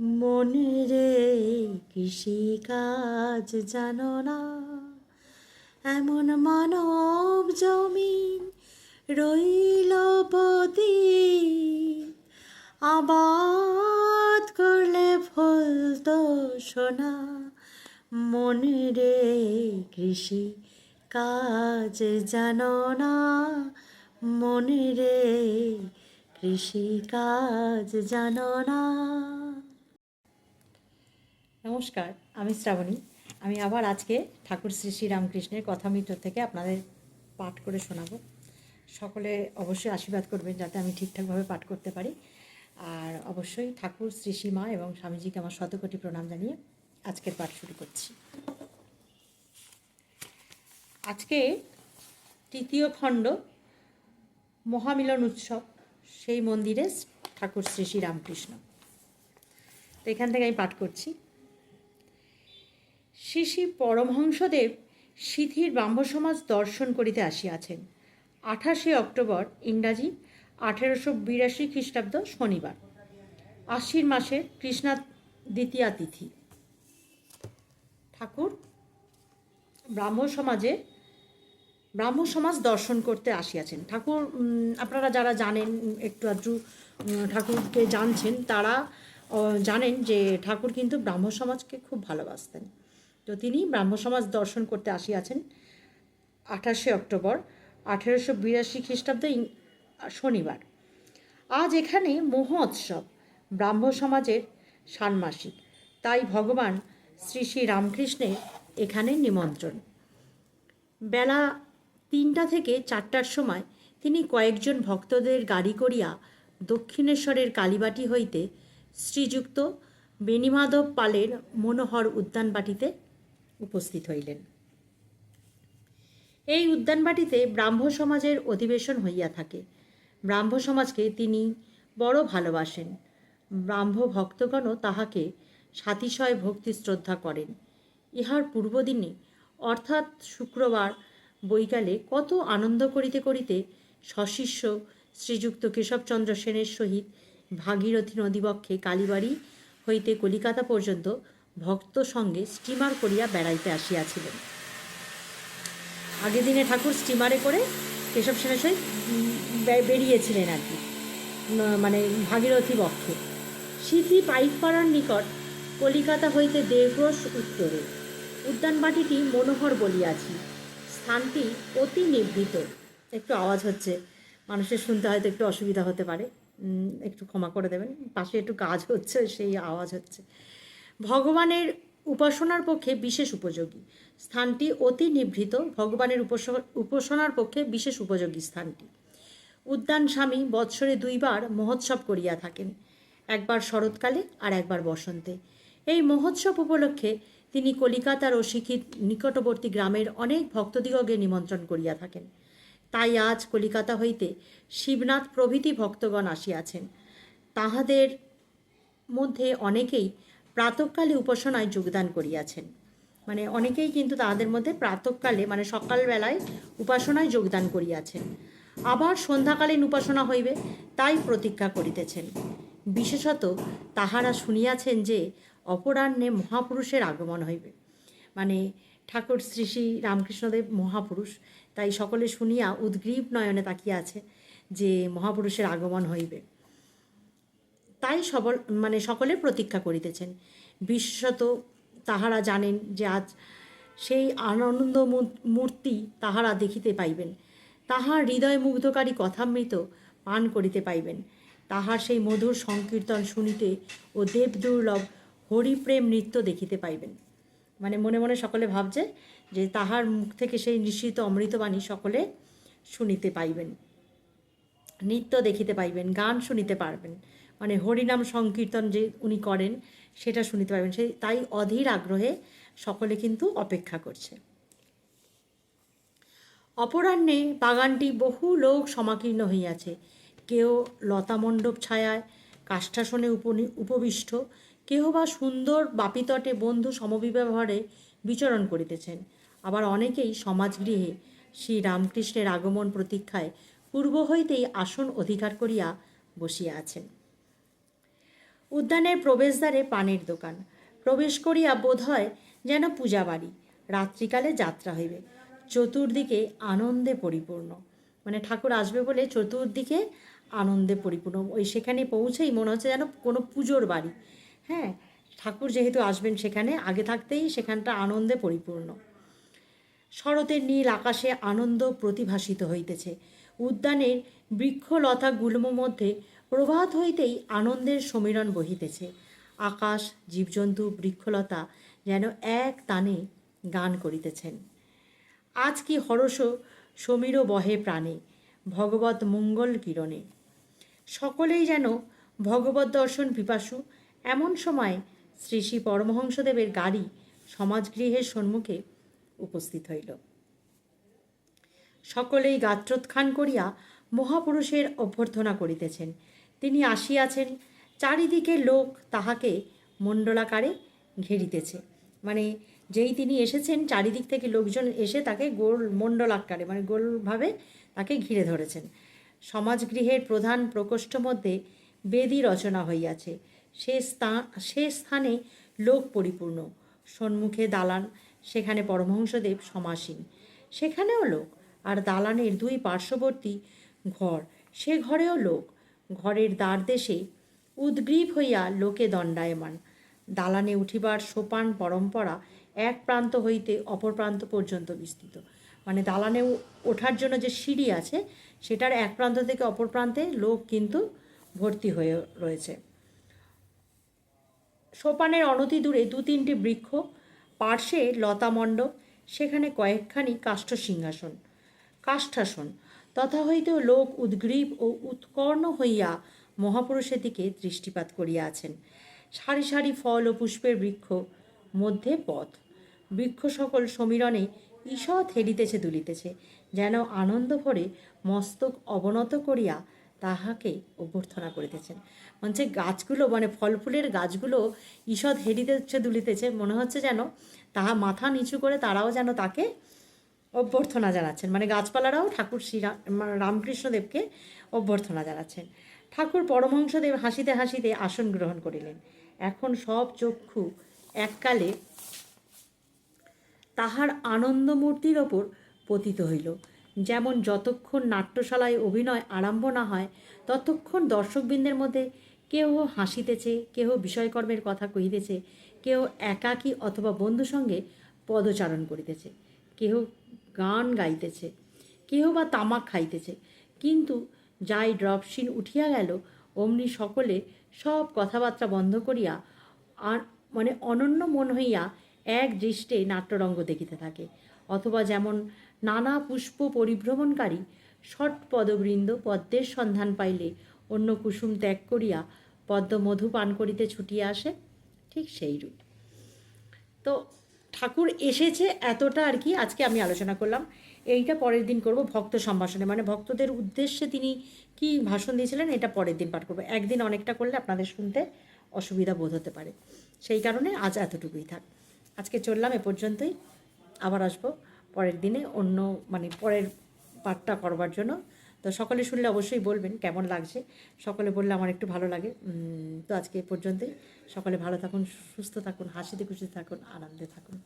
মনে রে কৃষি কাজ জানো না? এমন মানব জমিন রইল বদি আবাদ করলে ফলতো সোনা। মনে রে কৃষি কাজ জানো না? মনে রে কৃষি কাজ জানো না? নমস্কার, আমি শ্রাবণী। আমি আবার আজকে ঠাকুর শ্রী শ্রী রামকৃষ্ণের কথামৃত থেকে আপনাদের পাঠ করে শোনাবো। সকলে অবশ্যই আশীর্বাদ করবেন যাতে আমি ঠিকঠাকভাবে পাঠ করতে পারি। আর অবশ্যই ঠাকুর শ্রী শ্রী মা এবং স্বামীজিকে আমার শতকোটি প্রণাম জানিয়ে আজকের পাঠ শুরু করছি। আজকে তৃতীয় খণ্ড, মহামিলন উৎসব, সেই মন্দিরে ঠাকুর শ্রী শ্রী রামকৃষ্ণ। তো এখান থেকে আমি পাঠ করছি। শ্রী শ্রী পরমহংসদেব সিথির ব্রাহ্ম সমাজ দর্শন করিতে আসিয়াছেন। আঠাশে অক্টোবর, ইংরাজি, আঠেরোশো বিরাশি খ্রিস্টাব্দ শনিবার। আশ্বিন মাসে কৃষ্ণা দ্বিতীয়া তিথি। ঠাকুর ব্রাহ্ম সমাজে ব্রাহ্ম সমাজ দর্শন করতে আসিয়াছেন। ঠাকুর আপনারা যারা জানেন, একটু আধটু ঠাকুরকে জানছেন, তারা জানেন যে ঠাকুর কিন্তু ব্রাহ্ম সমাজকে খুব ভালোবাসতেন। তো তিনি ব্রাহ্মসমাজ দর্শন করতে আসিয়াছেন আঠাশে অক্টোবর আঠেরোশো বিরাশি খ্রিস্টাব্দ শনিবার। আজ এখানে মহোৎসব ব্রাহ্ম সমাজের ষান্মাসিক। তাই ভগবান শ্রী শ্রী রামকৃষ্ণের এখানে নিমন্ত্রণ। বেলা তিনটা থেকে চারটার সময় তিনি কয়েকজন ভক্তদের গাড়ি করিয়া দক্ষিণেশ্বরের কালীবাটি হইতে শ্রীযুক্ত বেণীমাধব পালের মনোহর উদ্যানবাটিতে উপস্থিত হইলেন। এই উদ্যানবাটিতে ব্রাহ্ম সমাজের অধিবেশন হইয়া থাকে। ব্রাহ্ম সমাজকে তিনি বড় ভালোবাসেন। ব্রাহ্ম ভক্তগণও তাহাকে সাতিশয় ভক্তি শ্রদ্ধা করেন। ইহার পূর্বদিনে, অর্থাৎ শুক্রবার বৈকালে, কত আনন্দ করিতে করিতে সশিষ্য শ্রীযুক্ত কেশবচন্দ্র সেনের সহিত ভাগীরথী নদীবক্ষে কালীবাড়ি হইতে কলিকাতা পর্যন্ত ভক্ত সঙ্গে স্টিমার করিয়া বেড়াইতে আসিয়াছিলেন। আগের দিনে ঠাকুর স্টিমারে করে কেশব সেনের সহিত বেরিয়েছিলেন আর কি মানে ভাগীরথী বক্ষে সিথি পাইকপাড়ার নিকট কলিকাতা হইতে দেবরস উত্তরে উদ্যানবাটিটি মনোহর বলিয়াছি। স্থানটি অতি নিভৃত একটু আওয়াজ হচ্ছে, মানুষের শুনতে হয়তো একটু অসুবিধা হতে পারে। একটু ক্ষমা করে দেবেন। পাশে একটু কাজ হচ্ছে, সেই আওয়াজ হচ্ছে। ভগবানের উপাসনার পক্ষে বিশেষ উপযোগী। স্থানটি অতি নিভৃত ভগবানের উপাস- উপাসনার পক্ষে বিশেষ উপযোগী স্থানটি। উদ্যান স্বামী বৎসরে দুইবার মহোৎসব করিয়া থাকেন, একবার শরৎকালে আর একবার বসন্তে। এই মহোৎসব উপলক্ষে তিনি কলিকাতার ও শিক্ষিত নিকটবর্তী গ্রামের অনেক ভক্তদিগকে নিমন্ত্রণ করিয়া থাকেন। তাই আজ কলিকাতা হইতে শিবনাথ প্রভৃতি ভক্তগণ আসিয়াছেন। তাহাদের মধ্যে অনেকেই প্রাতকালে উপাসনায় যোগদান করিয়াছেন। মানে অনেকেই কিন্তু তাহাদের মধ্যে প্রাতকালে মানে সকালবেলায় উপাসনায় যোগদান করিয়াছেন। আবার সন্ধ্যাকালীন উপাসনা হইবে, তাই প্রতীক্ষা করিতেছেন। বিশেষত তাহারা শুনিয়াছেন যে, অপরাহ্নে মহাপুরুষের আগমন হইবে। মানে ঠাকুর শ্রী শ্রী রামকৃষ্ণদেব মহাপুরুষ, তাই সকলে শুনিয়া উদ্গ্রীব নয়নে তাকিয়ে আছে যে, মহাপুরুষের আগমন হইবে। তাই সবল মানে সকলে প্রতীক্ষা করিতেছেন। বিশেষত তাহারা জানেন যে আজ সেই আনন্দ মূর্তি তাহারা দেখিতে পাইবেন। তাহার হৃদয় মুগ্ধকারী কথামৃত পান করিতে পাইবেন। তাহার সেই মধুর সংকীর্তন শুনিতে ও দেব দুর্লভ হরিপ্রেম নৃত্য দেখিতে পাইবেন। মানে মনে মনে সকলে ভাবছে যে তাহার মুখ থেকে সেই নিশ্চিত অমৃতবাণী সকলে শুনিতে পাইবেন। নৃত্য দেখিতে পাইবেন, গান শুনিতে পারবেন। মানে হরিনাম সংকীর্তন যে উনি করেন, সেটা শুনিতে পারবেন। সেই তাই অধীর আগ্রহে সকলে কিন্তু অপেক্ষা করছে। অপরাহ্নে বাগানটি বহু লোক সমাকীর্ণ হইয়াছে। কেউ লতামণ্ডপ ছায়ায় কাষ্ঠাসনে উপনি, উপবিষ্ট, কেহ বা সুন্দর বাপিতটে বন্ধু সমবিব্যবহারে বিচরণ করিতেছেন। আবার অনেকেই সমাজগৃহে শ্রী রামকৃষ্ণের আগমন প্রতীক্ষায় পূর্ব হইতেই আসন অধিকার করিয়া বসিয়া আছেন। উদ্যানের প্রবেশদ্বারে পানের দোকান। প্রবেশ করিয়া বোধ হয় যেন পূজা বাড়ি রাত্রিকালে যাত্রা হইবে। চতুর্দিকে আনন্দে পরিপূর্ণ। মানে ঠাকুর আসবে বলে চতুর্দিকে আনন্দে পরিপূর্ণ। ওই সেখানে পৌঁছেই মনে হচ্ছে যেন কোনো পুজোর বাড়ি। হ্যাঁ ঠাকুর যেহেতু আসবেন সেখানে, আগে থাকতেই সেখানটা আনন্দে পরিপূর্ণ। শরতের নীল আকাশে আনন্দ প্রতিভাসিত হইতেছে। উদ্যানের বৃক্ষলতা গুল্ম মধ্যে প্রভাত হইতেই আনন্দের সমীরণ বহিতেছে। আকাশ, জীবজন্তু, বৃক্ষলতা যেন এক তানে গান করিতেছেন। আজ কি হরষ সমীর বহে প্রাণে, ভগবত মঙ্গল কিরণে? সকলেই যেন ভগবত দর্শন পিপাসু, এমন সময় শ্রী শ্রী পরমহংসদেবের গাড়ি সমাজগৃহের সম্মুখে উপস্থিত হইল। সকলেই গাত্রোত্থান করিয়া মহাপুরুষের অভ্যর্থনা করিতেছেন। তিনি আসিয়াছেন, চারিদিকে লোক তাহাকে মণ্ডলাকারে ঘেরিতেছে। মানে যেই তিনি এসেছেন, চারিদিক থেকে লোকজন এসে তাকে গোল মণ্ডলাকারে মানে গোলভাবে তাকে ঘিরে ধরেছেন। সমাজগৃহের প্রধান প্রকোষ্ঠ মধ্যে বেদি রচনা হইয়াছে। সে স্থান সে স্থানে লোক পরিপূর্ণ। সন্মুখে দালান, সেখানে পরমহংসদেব সমাসীন। সেখানেও লোক, আর দালানের দুই পার্শ্ববর্তী ঘর, সে ঘরেও লোক। ঘরের দ্বার দেশে উদ্গ্রীব হইয়া লোকে দণ্ডায়মান। দালানে উঠিবার সোপান পরম্পরা এক প্রান্ত হইতে অপর প্রান্ত পর্যন্ত বিস্তৃত। মানে দালানে ওঠার জন্য যে সিঁড়ি আছে, সেটার এক প্রান্ত থেকে অপর প্রান্তে লোক কিন্তু ভর্তি হয়ে রয়েছে। সোপানের অনতি দূরে দু তিনটি বৃক্ষ, পার্শ্বে লতামণ্ডপ সেখানে কয়েকখানি কাষ্ঠ সিংহাসন, কাষ্ঠাসন। তথা হইতেও লোক উদ্গ্রীব ও উৎকর্ণ হইয়া মহাপুরুষের দিকে দৃষ্টিপাত করিয়া আছেন সারি সারি ফল ও পুষ্পের বৃক্ষ মধ্যে পথ। বৃক্ষ সকল সমীরণে ঈষৎ হেরিতেছে দুলিতেছে, যেন আনন্দ ভরে মস্তক অবনত করিয়া তাহাকে অভ্যর্থনা করিতেছেন। যে গাছগুলো মানে ফল ফুলের গাছগুলো ঈষৎ হেরিতেছে দুলিতেছে, মনে হচ্ছে যেন তাহা মাথা নিচু করে তারাও যেন তাকে অভ্যর্থনা জানাচ্ছেন। মানে গাছপালারাও ঠাকুর শ্রী রামকৃষ্ণদেবকে অভ্যর্থনা জানাচ্ছেন। ঠাকুর পরমহংসদেব হাসিতে হাসিতে আসন গ্রহণ করিলেন। এখন সব চক্ষু এককালে তাহার আনন্দমূর্তির ওপর পতিত হইল। যেমন যতক্ষণ নাট্যশালায় অভিনয় আরম্ভ না হয়, ততক্ষণ দর্শকবৃন্দের মধ্যে কেহ হাসিতেছে, কেহ বিষয়কর্মের কথা কহিতেছে, কেহ একাকী অথবা বন্ধু সঙ্গে পদচারণ করিতেছে। কেহ গান গাইতেছে, কেহ বা তামাক খাইতেছে। কিন্তু যাই ড্রপসিন উঠিয়া গেল, অমনি সকলে সব কথাবার্তা বন্ধ করিয়া আর মানে অনন্য মন হইয়া এক দৃষ্টে নাট্যরঙ্গ দেখিতে থাকে। অথবা যেমন নানা পুষ্প পরিভ্রমণকারী ষট পদবৃন্দ পদ্মের সন্ধান পাইলে অন্য কুসুম ত্যাগ করিয়া পদ্ম মধু পান করিতে ছুটিয়া আসে, ঠিক সেই রূপ তো ঠাকুর এসেছে এতটা আর কি, আজকে আমি আলোচনা করলাম। এইটা পরের দিন করব ভক্ত সম্ভাষণে। মানে ভক্তদের উদ্দেশ্যে তিনি কি ভাষণ দিয়েছিলেন, এটা পরের দিন পাঠ করব। একদিন অনেকটা করলে আপনাদের শুনতে অসুবিধা বোধ হতে পারে। সেই কারণে আজ এতটুকুই থাক। আজকে চললাম এ পর্যন্তই। আবার আসব পরের দিনে অন্য মানে পরের পাঠটা করবার জন্য। তো সকলে শুনলে অবশ্যই বলবেন কেমন লাগছে। সকলে বললে আমার একটু ভালো লাগে। তো আজকে এ পর্যন্তই। সকলে ভালো থাকুন, সুস্থ থাকুন, হাসিতে খুশিতে থাকুন, আনন্দে থাকুন।